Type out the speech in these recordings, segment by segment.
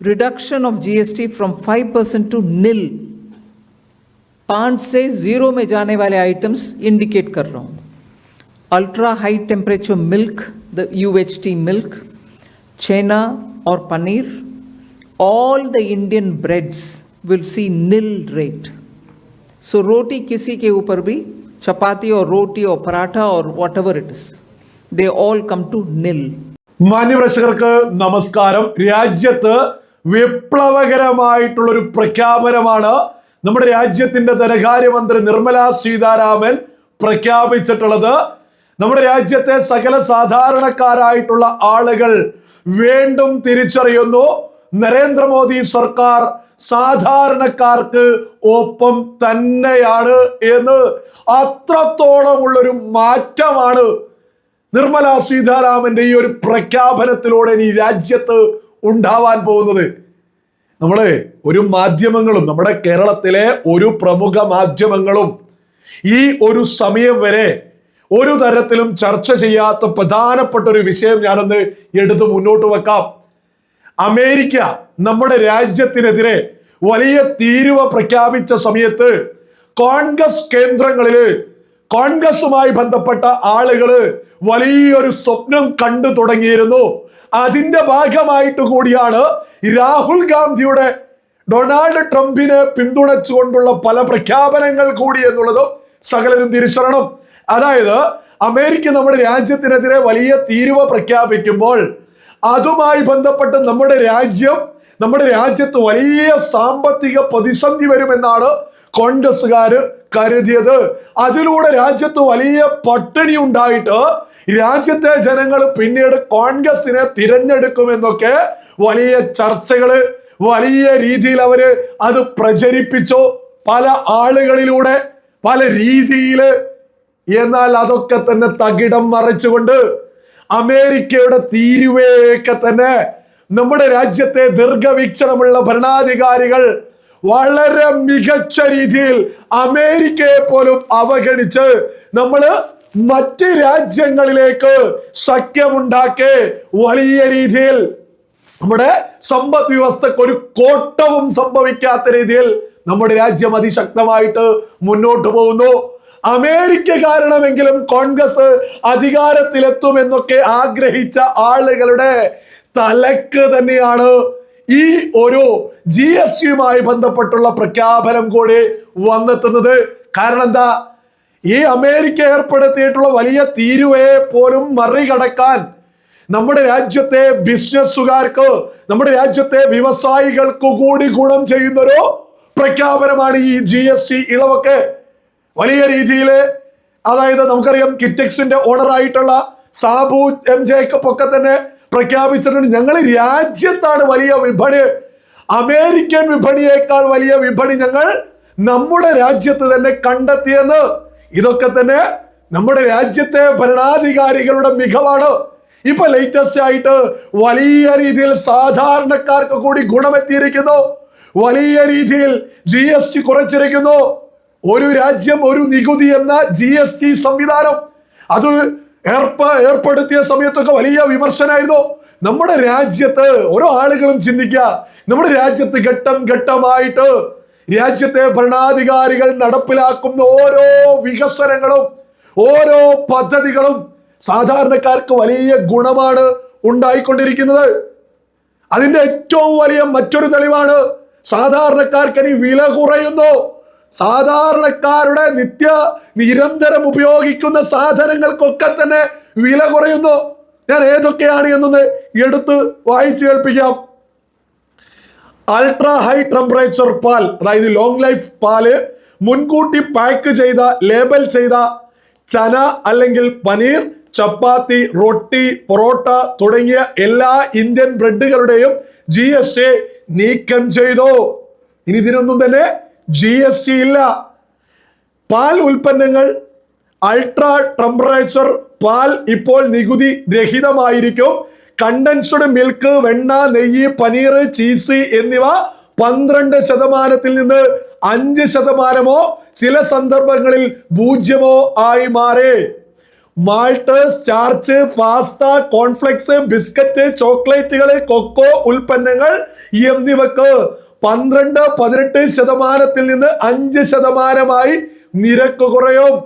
reduction of GST from 5% to nil पाँच से zero में जाने वाले आइटम्स इंडिकेट कर रहा हूँ ultra high temperature milk the U H T milk छेना और paneer all the Indian breads will see nil rate so रोटी किसी के ऊपर भी चपाती और रोटी और पराठा और whatever it is they all come to nil മാന്യപ്രേക്ഷകർക്ക് നമസ്കാരം രാജ്യത്ത് വിപ്ലവകരമായിട്ടുള്ള ഒരു പ്രഖ്യാപനമാണ് നമ്മുടെ രാജ്യത്തിന്റെ ധനകാര്യമന്ത്രി നിർമ്മല സീതാരാമൻ പ്രഖ്യാപിച്ചിട്ടുള്ളത്. നമ്മുടെ രാജ്യത്തെ സകല സാധാരണക്കാരായിട്ടുള്ള ആളുകൾ വീണ്ടും തിരിച്ചറിയുന്നു. നരേന്ദ്രമോദി സർക്കാർ സാധാരണക്കാർക്ക് ഒപ്പം തന്നെയാണ് എന്ന്. അത്രത്തോളം ഉള്ളൊരു മാറ്റമാണ് നിർമ്മല സീതാരാമന്റെ ഈ ഒരു പ്രഖ്യാപനത്തിലൂടെ ഇനി രാജ്യത്ത് ഉണ്ടാവാൻ പോകുന്നത്. നമ്മൾ ഒരു മാധ്യമങ്ങളും നമ്മുടെ കേരളത്തിലെ ഒരു പ്രമുഖ മാധ്യമങ്ങളും ഈ ഒരു സമയം വരെ ഒരു തരത്തിലും ചർച്ച ചെയ്യാത്ത പ്രധാനപ്പെട്ട ഒരു വിഷയം ഞാനൊന്ന് എടുത്ത് മുന്നോട്ട് വെക്കാം. അമേരിക്ക നമ്മുടെ രാജ്യത്തിനെതിരെ വലിയ തീരുവ പ്രഖ്യാപിച്ച സമയത്ത് കോൺഗ്രസ് കേന്ദ്രങ്ങളിൽ കോൺഗ്രസുമായി ബന്ധപ്പെട്ട ആളുകൾ വലിയൊരു സ്വപ്നം കണ്ടു തുടങ്ങിയിരുന്നു. അതിന്റെ ഭാഗമായിട്ട് കൂടിയാണ് രാഹുൽ ഗാന്ധിയുടെ ഡൊണാൾഡ് ട്രംപിനെ പിന്തുണച്ചുകൊണ്ടുള്ള പല പ്രഖ്യാപനങ്ങൾ കൂടി എന്നുള്ളതും സകലരും തിരിച്ചറിയണം. അതായത് അമേരിക്ക നമ്മുടെ രാജ്യത്തിനെതിരെ വലിയ തീരുവ പ്രഖ്യാപിക്കുമ്പോൾ അതുമായി ബന്ധപ്പെട്ട് നമ്മുടെ രാജ്യം നമ്മുടെ രാജ്യത്ത് വലിയ സാമ്പത്തിക പ്രതിസന്ധി വരുമെന്നാണ് കോൺഗ്രസ്സുകാർ കരുതിയത്. അതിലൂടെ രാജ്യത്ത് വലിയ പട്ടിണി ഉണ്ടായിട്ട് രാജ്യത്തെ ജനങ്ങൾ പിന്നീട് കോൺഗ്രസിനെ തിരഞ്ഞെടുക്കുമെന്നൊക്കെ വലിയ ചർച്ചകൾ വലിയ രീതിയിൽ അവർ അത് പ്രചരിപ്പിച്ചു. പല ആളുകളിലൂടെ പല രീതിയിൽ. എന്നാൽ അതൊക്കെ തന്നെ തകിടം മറിച്ചുകൊണ്ട് അമേരിക്കയുടെ തീരുവയൊക്കെ തന്നെ നമ്മുടെ രാജ്യത്തെ ദീർഘവീക്ഷണമുള്ള ഭരണാധികാരികൾ വളരെ മികച്ച രീതിയിൽ അമേരിക്കയെ പോലും അവഗണിച്ച് നമ്മൾ മറ്റ് രാജ്യങ്ങളിലേക്ക് സഖ്യമുണ്ടാക്കി വലിയ രീതിയിൽ നമ്മുടെ സമ്പദ് വ്യവസ്ഥക്ക് ഒരു കോട്ടവും സംഭവിക്കാത്ത രീതിയിൽ നമ്മുടെ രാജ്യം അതിശക്തമായിട്ട് മുന്നോട്ട് പോകുന്നു. അമേരിക്ക കാരണമെങ്കിലും കോൺഗ്രസ് അധികാരത്തിലെത്തുമെന്നൊക്കെ ആഗ്രഹിച്ച ആളുകളുടെ തലക്ക് തന്നെയാണ് ഈ ഒരു ജി എസ് ടിയുമായി ബന്ധപ്പെട്ടുള്ള പ്രഖ്യാപനം കൂടി വന്നെത്തുന്നത്. കാരണം എന്താ? ഈ അമേരിക്ക ഏർപ്പെടുത്തിയിട്ടുള്ള വലിയ തീരുവയെ പോലും മറികടക്കാൻ നമ്മുടെ രാജ്യത്തെ ബിസിനസ്സുകാർക്ക് നമ്മുടെ രാജ്യത്തെ വ്യവസായികൾക്ക് കൂടി ഗുണം ചെയ്യുന്നൊരു പ്രഖ്യാപനമാണ് ഈ ജി എസ് ടി ഇളവൊക്കെ. വലിയ രീതിയിൽ അതായത് നമുക്കറിയാം കിറ്റക്സിന്റെ ഓണർ ആയിട്ടുള്ള സാബു എം ജേക്കബ് ഒക്കെ തന്നെ പ്രഖ്യാപിച്ചിട്ടുണ്ട്. ഞങ്ങൾ രാജ്യത്താണ് വലിയ വിപണി. അമേരിക്കൻ വിപണിയേക്കാൾ വലിയ വിപണി ഞങ്ങൾ നമ്മുടെ രാജ്യത്ത് തന്നെ കണ്ടെത്തിയെന്ന് ഇതൊക്കെ തന്നെ നമ്മുടെ രാജ്യത്തെ ഭരണാധികാരികളുടെ മികവാണ്. ഇപ്പൊ ലേറ്റസ്റ്റ് ആയിട്ട് വലിയ രീതിയിൽ സാധാരണക്കാർക്ക് കൂടി ഗുണമെത്തിയിരിക്കുന്നു. വലിയ രീതിയിൽ ജി എസ് ടി കുറച്ചിരിക്കുന്നു. ഒരു രാജ്യം ഒരു നികുതി എന്ന ജി എസ് ടി സംവിധാനം. അത് ഏർപ്പ ഏർപ്പെടുത്തിയ സമയത്തൊക്കെ വലിയ വിമർശനമായിരുന്നു നമ്മുടെ രാജ്യത്ത് ഓരോ ആളുകളും ചിന്തിക്കുക. നമ്മുടെ രാജ്യത്ത് ഘട്ടം ഘട്ടമായിട്ട് രാജ്യത്തെ ഭരണാധികാരികൾ നടപ്പിലാക്കുന്ന ഓരോ വികസനങ്ങളും ഓരോ പദ്ധതികളും സാധാരണക്കാർക്ക് വലിയ ഗുണമാണ് ഉണ്ടായിക്കൊണ്ടിരിക്കുന്നത്. അതിന്റെ ഏറ്റവും വലിയ മറ്റൊരു തെളിവാണ് സാധാരണക്കാർക്ക് ഇനി വില കുറയുന്നു. സാധാരണക്കാരുടെ നിത്യ നിരന്തരം ഉപയോഗിക്കുന്ന സാധനങ്ങൾക്കൊക്കെ തന്നെ വില കുറയുന്നു. ഞാൻ ഏതൊക്കെയാണ് എന്നൊന്ന് എടുത്ത് വായിച്ചു കേൾപ്പിക്കാം. അൾട്രാ ഹൈ ടെമ്പറേച്ചർ പാൽ അതായത് ലോങ് ലൈഫ് പാൽ മുൻകൂട്ടി പാക്ക് ചെയ്ത ലേബൽ ചെയ്ത ചന അല്ലെങ്കിൽ പനീർ ചപ്പാത്തി റൊട്ടി പൊറോട്ട തുടങ്ങിയ എല്ലാ ഇന്ത്യൻ ബ്രെഡുകളുടെയും ജി എസ് ടി നീക്കം ചെയ്തു. ഇനി ഇതിനൊന്നും തന്നെ ജി എസ് ടി ഇല്ല. പാൽ ഉൽപ്പന്നങ്ങൾ അൾട്രാ ടെമ്പറേച്ചർ പാൽ ഇപ്പോൾ നികുതി രഹിതമായിരിക്കും. കണ്ടൻസ്ഡ് മിൽക്ക് വെണ്ണ നെയ്യ് പനീർ ചീസ് എന്നിവ പന്ത്രണ്ട് ശതമാനത്തിൽ നിന്ന് അഞ്ച് ശതമാനമോ ചില സന്ദർഭങ്ങളിൽ പൂജ്യമോ ആയി മാറി. Malt starch pasta cornflakes biscuit ചോക്ലേറ്റുകൾ cocoa ഉൽപ്പന്നങ്ങൾ എന്നിവക്ക് പന്ത്രണ്ട് പതിനെട്ട് ശതമാനത്തിൽ നിന്ന് അഞ്ച് ശതമാനമായി നിരക്ക് കുറയും.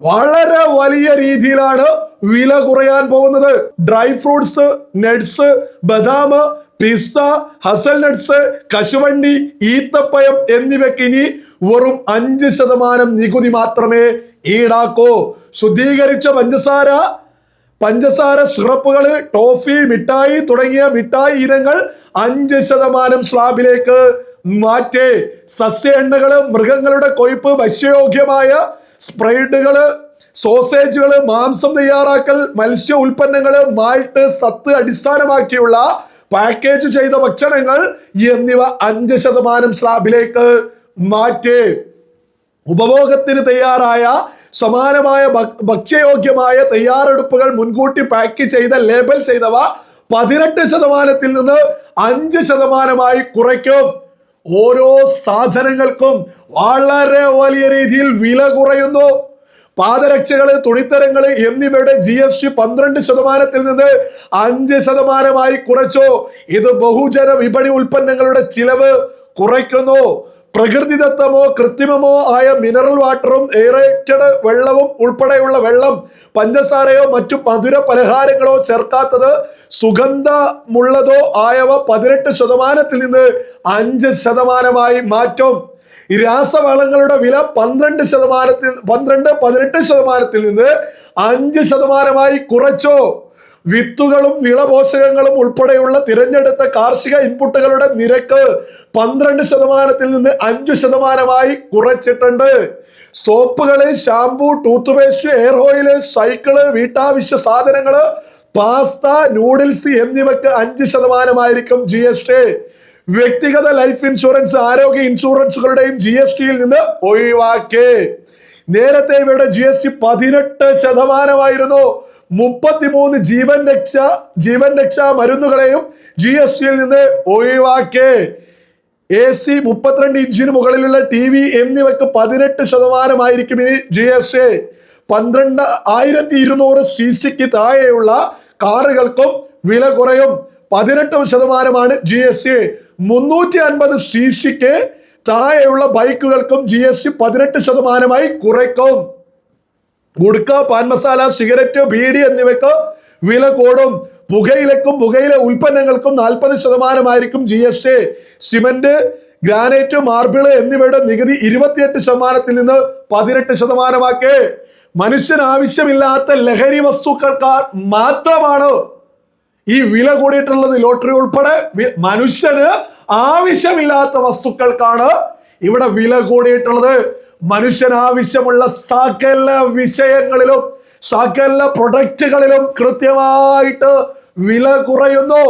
വളരെ വലിയ രീതിയിലാണ് വില കുറയാൻ പോകുന്നത്. ഡ്രൈ ഫ്രൂട്ട്സ് നട്ട്സ് ബദാം പിസ്ത ഹസൽ നട്ട്സ് കശുവണ്ടി ഈത്തപ്പഴം എന്നിവയ്ക്ക് ഇനി വെറും അഞ്ച് ശതമാനം നികുതി മാത്രമേ ഈടാക്കൂ. ശുദ്ധീകരിച്ച പഞ്ചസാര പഞ്ചസാര സിറപ്പുകൾ ടോഫി മിഠായി തുടങ്ങിയ മിഠായി ഇനങ്ങൾ അഞ്ച് ശതമാനം സ്ലാബിലേക്ക് മാറ്റേ. സസ്യ എണ്ണകൾ മൃഗങ്ങളുടെ കൊയ്പ്പ് ഭക്ഷ്യയോഗ്യമായ സ്പ്രൈഡുകൾ സോസേജുകൾ മാംസം തയ്യാറാക്കൽ മത്സ്യ ഉൽപ്പന്നങ്ങൾ മാൾട്ട് സത്ത് അടിസ്ഥാനമാക്കിയുള്ള പാക്കേജ് ചെയ്ത ഭക്ഷണങ്ങൾ എന്നിവ അഞ്ച് ശതമാനം സ്ലാബിലേക്ക് മാറ്റി. ഉപഭോഗത്തിന് തയ്യാറായ സമാനമായ ഭക്ഷ്യയോഗ്യമായ തയ്യാറെടുപ്പുകൾ മുൻകൂട്ടി പാക്ക് ചെയ്ത ലേബൽ ചെയ്തവ പതിനെട്ട് ശതമാനത്തിൽ നിന്ന് അഞ്ച് ശതമാനമായി കുറയ്ക്കും. ഓരോ സാധനങ്ങൾക്കും വളരെ വലിയ രീതിയിൽ വില കുറയുന്നു. പാദരക്ഷകൾ തുണിത്തരങ്ങൾ എന്നിവയുടെ ജി എഫ് സി പന്ത്രണ്ട് ശതമാനത്തിൽ നിന്ന് അഞ്ച് ശതമാനമായി കുറച്ചു. ഇത് ബഹുജന വിപണി ഉൽപ്പന്നങ്ങളുടെ ചിലവ് കുറയ്ക്കുന്നു. പ്രകൃതിദത്തമോ കൃത്രിമമോ ആയ മിനറൽ വാട്ടറും എയറേറ്റഡ് വെള്ളവും ഉൾപ്പെടെയുള്ള വെള്ളം പഞ്ചസാരയോ മറ്റു മധുര പലഹാരങ്ങളോ ചേർക്കാത്തത് സുഗന്ധമുള്ളതോ ആയവ പതിനെട്ട് ശതമാനത്തിൽ നിന്ന് അഞ്ച് ശതമാനമായി മാറ്റും. രാസവളങ്ങളുടെ വില പന്ത്രണ്ട് ശതമാനത്തിൽ പന്ത്രണ്ട് പതിനെട്ട് ശതമാനത്തിൽ നിന്ന് അഞ്ച് ശതമാനമായി കുറച്ചു. വിത്തുകളും വിളപോഷകങ്ങളും ഉൾപ്പെടെയുള്ള തിരഞ്ഞെടുത്ത കാർഷിക ഇൻപുട്ടുകളുടെ നിരക്ക് പന്ത്രണ്ട് ശതമാനത്തിൽ നിന്ന് അഞ്ച് ശതമാനമായി കുറച്ചിട്ടുണ്ട്. സോപ്പുകൾ shampoo toothpaste air oil cycle വീട്ടാവശ്യ സാധനങ്ങൾ പാസ്ത നൂഡിൽസ് എന്നിവക്ക് അഞ്ച് ശതമാനമായിരിക്കും ജി എസ് ടി. വ്യക്തിഗത ലൈഫ് ഇൻഷുറൻസ് ആരോഗ്യ ഇൻഷുറൻസുകളുടെയും ജി എസ് ടിയിൽ നിന്ന് ഒഴിവാക്കി. നേരത്തെ ഇവയുടെ ജി എസ് ടി പതിനെട്ട് ശതമാനമായിരുന്നു. മുപ്പത്തിമൂന്ന് ജീവൻ രക്ഷ ജീവൻ രക്ഷാ മരുന്നുകളെയും ജി എസ് ടിയിൽ നിന്ന് ഒഴിവാക്കി. എ സി മുപ്പത്തിരണ്ട് ഇഞ്ചിന് മുകളിലുള്ള ടി വി എന്നിവയ്ക്ക് പതിനെട്ട് ശതമാനമായിരിക്കും ഇനി ജി എസ് ടി പന്ത്രണ്ട് ആയിരത്തി ഇരുന്നൂറ് സി സിക്ക് താഴെയുള്ള കാറുകൾക്കും വില കുറയും. പതിനെട്ട് ശതമാനമാണ് ജി എസ് ടി മുന്നൂറ്റി അൻപത് സി സിക്ക് താഴെയുള്ള ബൈക്കുകൾക്കും ജി എസ് ടി പതിനെട്ട് ശതമാനമായി കുറയ്ക്കും. ഗുഡ്ക പാൻ മസാല സിഗരറ്റ് ബീഡി എന്നിവയ്ക്ക് വില കൂടും. പുകയിലക്കും പുകയില ഉൽപ്പന്നങ്ങൾക്കും നാൽപ്പത് ശതമാനമായിരിക്കും G S T. Cement granite marble എന്നിവയുടെ നികുതി ഇരുപത്തിയെട്ട് ശതമാനത്തിൽ നിന്ന് പതിനെട്ട് ശതമാനമാക്കി. മനുഷ്യന് ആവശ്യമില്ലാത്ത ലഹരി വസ്തുക്കൾക്ക് മാത്രമാണ് ഈ വില കൂടിയിട്ടുള്ളത് ലോട്ടറി ഉൾപ്പെടെ. മനുഷ്യന് ആവശ്യമില്ലാത്ത വസ്തുക്കൾക്കാണ് ഇവിടെ വില കൂടിയിട്ടുള്ളത്. മനുഷ്യന് ആവശ്യമുള്ള സകല വിഷയങ്ങളിലും സകല പ്രൊഡക്റ്റുകളിലും കൃത്യമായിട്ട് വില കുറയുന്നു.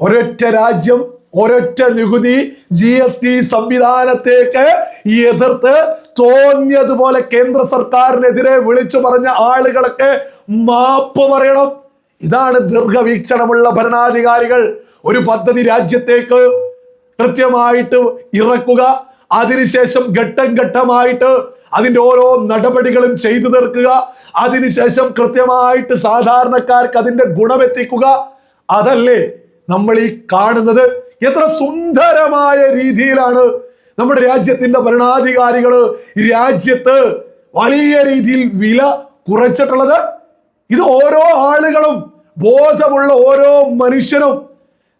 ഒരൊറ്റ രാജ്യം ഒരൊറ്റ നികുതി ജി എസ് ടി സംവിധാനത്തേക്ക് എതിർത്ത് തോന്നിയതുപോലെ കേന്ദ്ര സർക്കാരിനെതിരെ വിളിച്ചു പറഞ്ഞ ആളുകളൊക്കെ മാപ്പ് പറയണം. ഇതാണ് ദീർഘവീക്ഷണമുള്ള ഭരണാധികാരികൾ. ഒരു പദ്ധതി രാജ്യത്തേക്ക് കൃത്യമായിട്ട് ഇറക്കുക. അതിനുശേഷം ഘട്ടം ഘട്ടമായിട്ട് അതിന്റെ ഓരോ നടപടികളും ചെയ്തു തീർക്കുക. അതിനുശേഷം കൃത്യമായിട്ട് സാധാരണക്കാർക്ക് അതിന്റെ ഗുണമെത്തിക്കുക. അതല്ലേ നമ്മൾ ഈ കാണുന്നത്? എത്ര സുന്ദരമായ രീതിയിലാണ് നമ്മുടെ രാജ്യത്തിന്റെ ഭരണാധികാരികൾ രാജ്യത്ത് വലിയ രീതിയിൽ വില കുറച്ചിട്ടുള്ളത്. ഇത് ഓരോ ആളുകളും ബോധമുള്ള ഓരോ മനുഷ്യനും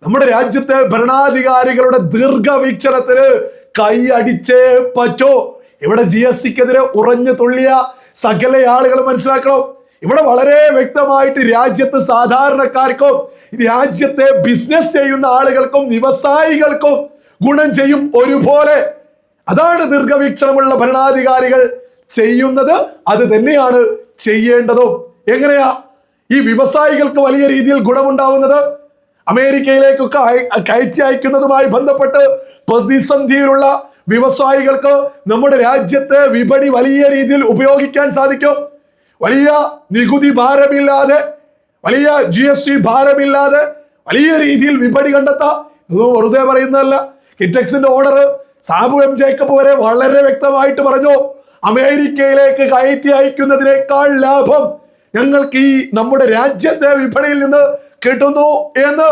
നമ്മുടെ രാജ്യത്തെ ഭരണാധികാരികളുടെ ദീർഘവീക്ഷണത്തിന് കൈയടിച്ചേ പറ്റോ. ഇവിടെ ജി എസ് സിക്കെതിരെ ഉറഞ്ഞു തുള്ളിയ സകല ആളുകൾ മനസ്സിലാക്കണം. ഇവിടെ വളരെ വ്യക്തമായിട്ട് രാജ്യത്ത് സാധാരണക്കാർക്കും രാജ്യത്തെ ബിസിനസ് ചെയ്യുന്ന ആളുകൾക്കും വ്യവസായികൾക്കും ഗുണം ചെയ്യും ഒരുപോലെ. അതാണ് ദീർഘവീക്ഷണമുള്ള ഭരണാധികാരികൾ ചെയ്യുന്നത്. അത് തന്നെയാണ് ചെയ്യേണ്ടതും. എങ്ങനെയാ? ഈ വ്യവസായികൾക്ക് വലിയ രീതിയിൽ ഗുണമുണ്ടാവുന്നത് അമേരിക്കയിലേക്കൊക്കെ കയറ്റി അയക്കുന്നതുമായി ബന്ധപ്പെട്ട് പ്രതിസന്ധിയിലുള്ള വ്യവസായികൾക്ക് നമ്മുടെ രാജ്യത്തെ വിപണി വലിയ രീതിയിൽ ഉപയോഗിക്കാൻ സാധിക്കും. വലിയ നികുതി ഭാരമില്ലാതെ വലിയ ജി എസ് ടി ഭാരമില്ലാതെ വലിയ രീതിയിൽ വിപണി കണ്ടെത്താം. ഇത് വെറുതെ പറയുന്നതല്ല. കിറ്റക്സിന്റെ ഓർഡർ സാബു എം ജേക്കബ് വരെ വളരെ വ്യക്തമായിട്ട് പറഞ്ഞു അമേരിക്കയിലേക്ക് കയറ്റി അയക്കുന്നതിനേക്കാൾ ലാഭം ഞങ്ങൾക്ക് ഈ നമ്മുടെ രാജ്യത്തെ വിപണിയിൽ നിന്ന് കിട്ടുന്നു എന്ന്.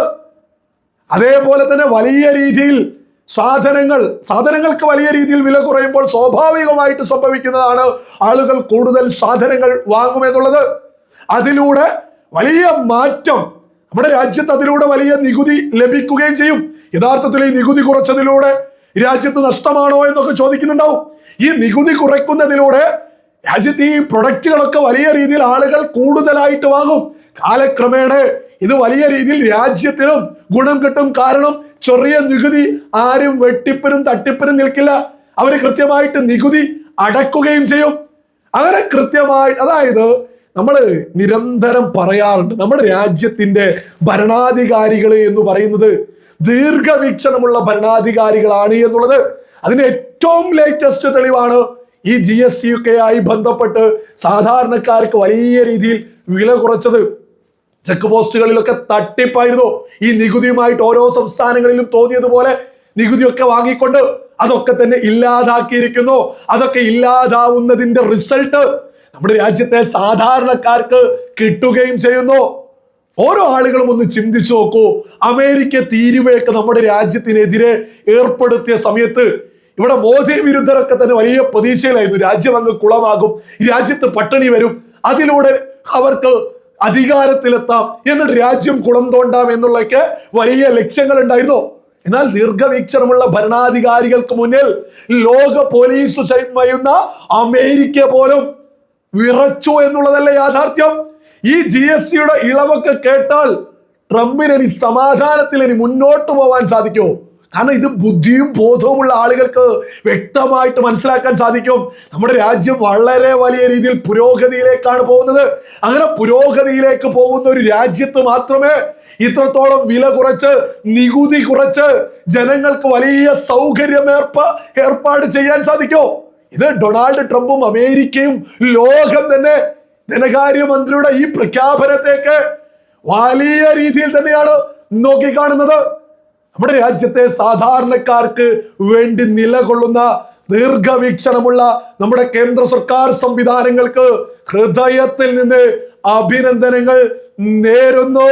അതേപോലെ തന്നെ വലിയ രീതിയിൽ സാധനങ്ങൾ സാധനങ്ങൾക്ക് വലിയ രീതിയിൽ വില കുറയുമ്പോൾ സ്വാഭാവികമായിട്ട് സംഭവിക്കുന്നതാണ് ആളുകൾ കൂടുതൽ സാധനങ്ങൾ വാങ്ങുമെന്നുള്ളത്. അതിലൂടെ വലിയ മാറ്റം നമ്മുടെ രാജ്യത്ത് അതിലൂടെ വലിയ നികുതി ലഭിക്കുകയും ചെയ്യും. യഥാർത്ഥത്തിൽ ഈ നികുതി കുറച്ചതിലൂടെ രാജ്യത്ത് നഷ്ടമാണോ എന്നൊക്കെ ചോദിക്കുന്നുണ്ടാവും. ഈ നികുതി കുറയ്ക്കുന്നതിലൂടെ രാജ്യത്ത് ഈ പ്രൊഡക്റ്റുകളൊക്കെ വലിയ രീതിയിൽ ആളുകൾ കൂടുതലായിട്ട് വാങ്ങും. കാലക്രമേണ ഇത് വലിയ രീതിയിൽ രാജ്യത്തിനും ഗുണം കിട്ടും. കാരണം ചെറിയ നികുതി ആരും വെട്ടിപ്പിനും തട്ടിപ്പിനും നിൽക്കില്ല. അവർ കൃത്യമായിട്ട് നികുതി അടക്കുകയും ചെയ്യും. അങ്ങനെ കൃത്യമായി അതായത് നമ്മൾ നിരന്തരം പറയാറുണ്ട് നമ്മുടെ രാജ്യത്തിന്റെ ഭരണാധികാരികൾ എന്ന് പറയുന്നത് ദീർഘവീക്ഷണമുള്ള ഭരണാധികാരികളാണ് എന്നുള്ളത് അതിന് ഏറ്റവും ലേറ്റസ്റ്റ് തെളിവാണ്. ഈ ജി എസ് ടി ബന്ധപ്പെട്ട് സാധാരണക്കാർക്ക് വലിയ രീതിയിൽ വില കുറച്ചത്. ചെക്ക് പോസ്റ്റുകളിലൊക്കെ തട്ടിപ്പായിരുന്നു. ഈ നികുതിയുമായിട്ട് ഓരോ സംസ്ഥാനങ്ങളിലും തോന്നിയതുപോലെ നികുതിയൊക്കെ വാങ്ങിക്കൊണ്ട് അതൊക്കെ തന്നെ ഇല്ലാതാക്കിയിരിക്കുന്നു. അതൊക്കെ ഇല്ലാതാവുന്നതിന്റെ റിസൾട്ട് നമ്മുടെ രാജ്യത്തെ സാധാരണക്കാർക്ക് കിട്ടുകയും ചെയ്യുന്നു. ഓരോ ആളുകളും ഒന്ന് ചിന്തിച്ചു നോക്കൂ. അമേരിക്ക തീരുവയൊക്കെ നമ്മുടെ രാജ്യത്തിനെതിരെ ഏർപ്പെടുത്തിയ സമയത്ത് ഇവിടെ മോദി വിരുദ്ധരൊക്കെ തന്നെ വലിയ പ്രതീക്ഷയിലായിരുന്നു. രാജ്യം അങ്ങ് കുളമാകും. രാജ്യത്ത് പട്ടിണി വരും. അതിലൂടെ അവർക്ക് അധികാരത്തിലെത്താം എന്നിട്ട് രാജ്യം കുളം തോണ്ടാം എന്നുള്ളൊക്കെ വലിയ ലക്ഷ്യങ്ങൾ ഉണ്ടായിരുന്നു എന്നാൽ ദീർഘവീക്ഷണമുള്ള ഭരണാധികാരികൾക്ക് മുന്നിൽ ലോക പോലീസ് ചെയ്യുന്ന അമേരിക്ക പോലും വിറച്ചു എന്നുള്ളതല്ലേ യാഥാർത്ഥ്യം. ഈ ജി എസ് സിയുടെ ഇളവൊക്കെ കേട്ടാൽ ട്രംപിന് ഇനി സമാധാനത്തിൽ ഇനി മുന്നോട്ട് പോവാൻ സാധിക്കുമോ കാരണം ഇത് ബുദ്ധിയും ബോധവുമുള്ള ആളുകൾക്ക് വ്യക്തമായിട്ട് മനസ്സിലാക്കാൻ സാധിക്കും. നമ്മുടെ രാജ്യം വളരെ വലിയ രീതിയിൽ പുരോഗതിയിലേക്കാണ് പോകുന്നത്. അങ്ങനെ പുരോഗതിയിലേക്ക് പോകുന്ന ഒരു രാജ്യത്ത് മാത്രമേ ഇത്രത്തോളം വില കുറച്ച് നികുതി കുറച്ച് ജനങ്ങൾക്ക് വലിയ സൗകര്യം ഏർപ്പ ഏർപ്പാട് ചെയ്യാൻ സാധിക്കോ. ഇത് ഡൊണാൾഡ് ട്രംപും അമേരിക്കയും ലോകം തന്നെ ധനകാര്യമന്ത്രിയുടെ ഈ പ്രഖ്യാപനത്തേക്ക് വലിയ രീതിയിൽ തന്നെയാണ് നോക്കിക്കാണുന്നത്. നമ്മുടെ രാജ്യത്തെ സാധാരണക്കാർക്ക് വേണ്ടി നിലകൊള്ളുന്ന ദീർഘവീക്ഷണമുള്ള നമ്മുടെ കേന്ദ്ര സർക്കാർ സംവിധാനങ്ങൾക്ക് ഹൃദയത്തിൽ നിന്ന് അഭിനന്ദനങ്ങൾ നേരുന്നു.